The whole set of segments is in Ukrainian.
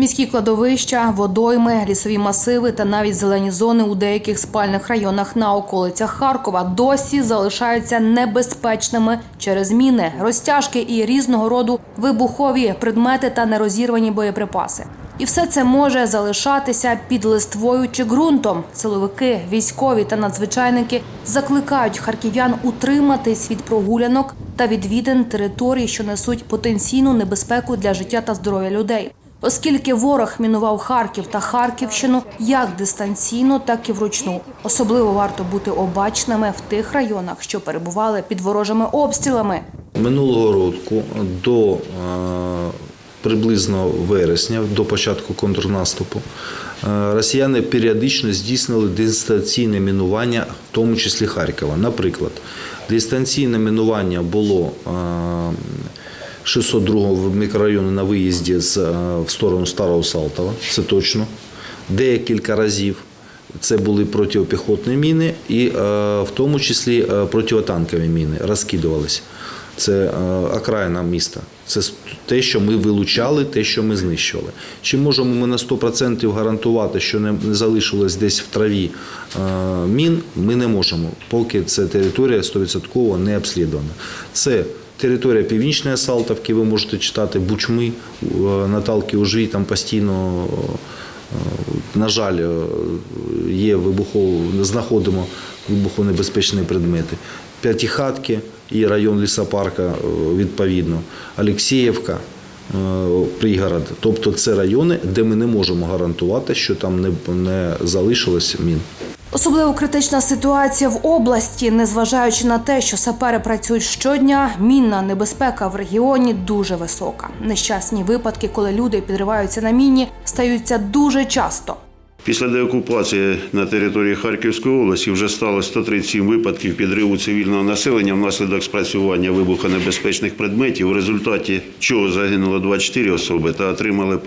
Міські кладовища, водойми, лісові масиви та навіть зелені зони у деяких спальних районах на околицях Харкова досі залишаються небезпечними через міни, розтяжки і різного роду вибухові предмети та нерозірвані боєприпаси. І все це може залишатися під листвою чи ґрунтом. Силовики, військові та надзвичайники закликають харків'ян утриматись від прогулянок та відвідин територій, що несуть потенційну небезпеку для життя та здоров'я людей. Оскільки ворог мінував Харків та Харківщину як дистанційно, так і вручну. Особливо варто бути обачними в тих районах, що перебували під ворожими обстрілами. Минулого року до е, приблизно вересня, до початку контрнаступу, е, росіяни періодично здійснили дистанційне мінування, в тому числі Харкова. Наприклад, дистанційне мінування було е, 602 мікрорайону на виїзді з, е, в сторону Старого Салтова, це точно. Декілька разів це були протипіхотні міни і е, в тому числі е, протитанкові міни розкидувалися. Це окраїна міста. Це те, що ми вилучали, те, що ми знищували. Чи можемо ми на 100% гарантувати, що не залишилось десь в траві мін? Ми не можемо, поки ця територія 100% не обслідувана. Це територія Північної Салтовки, ви можете читати Бучми, е, Наталки Ужвій, там постійно. е, на жаль, е, є вибухово, знаходимо вибухонебезпечні предмети. П'ятихатки і район лісопарка відповідно, Олексіївка, пригород. Тобто це райони, де ми не можемо гарантувати, що там не, не залишилось мін. Особливо критична ситуація в області, незважаючи на те, що сапери працюють щодня, мінна небезпека в регіоні дуже висока. Нещасні випадки, коли люди підриваються на міні, стаються дуже часто. Після деокупації на території Харківської області вже стало 137 випадків підриву цивільного населення внаслідок спрацювання вибухонебезпечних предметів, у результаті чого загинуло 24 особи та отримали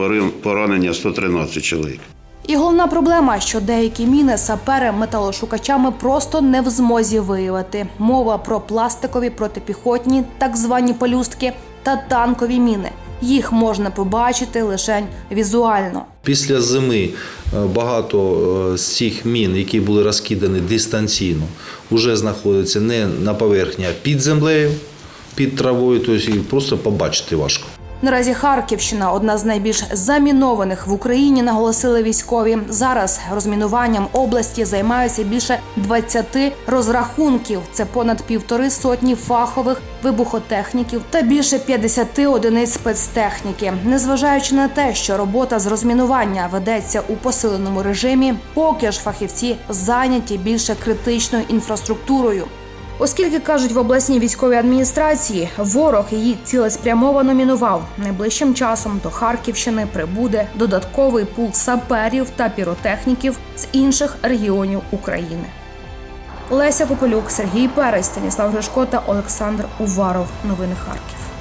поранення 113 чоловік. І головна проблема, що деякі міни сапери металошукачами просто не в змозі виявити. Мова про пластикові протипіхотні, так звані пелюстки, та танкові міни. Їх можна побачити лише візуально. Після зими е, багато е, з цих мін, які були розкидані дистанційно, вже знаходяться не на поверхні, а під землею, під травою, тобто їх просто побачити важко. Наразі Харківщина одна з найбільш замінованих в Україні, наголосили військові. Зараз розмінуванням області займаються більше 20 розрахунків. Це понад півтори сотні фахових вибухотехніків та більше 50 одиниць спецтехніки. Незважаючи на те, що робота з розмінування ведеться у посиленому режимі, поки ж фахівці зайняті більше критичною інфраструктурою. Оскільки кажуть в обласній військовій адміністрації, ворог її цілеспрямовано мінував. Найближчим часом до Харківщини прибуде додатковий пул саперів та піротехніків з інших регіонів України. Леся Попелюк, Сергій Перець, Станіслав Гришко та Олександр Уваров. Новини Харків.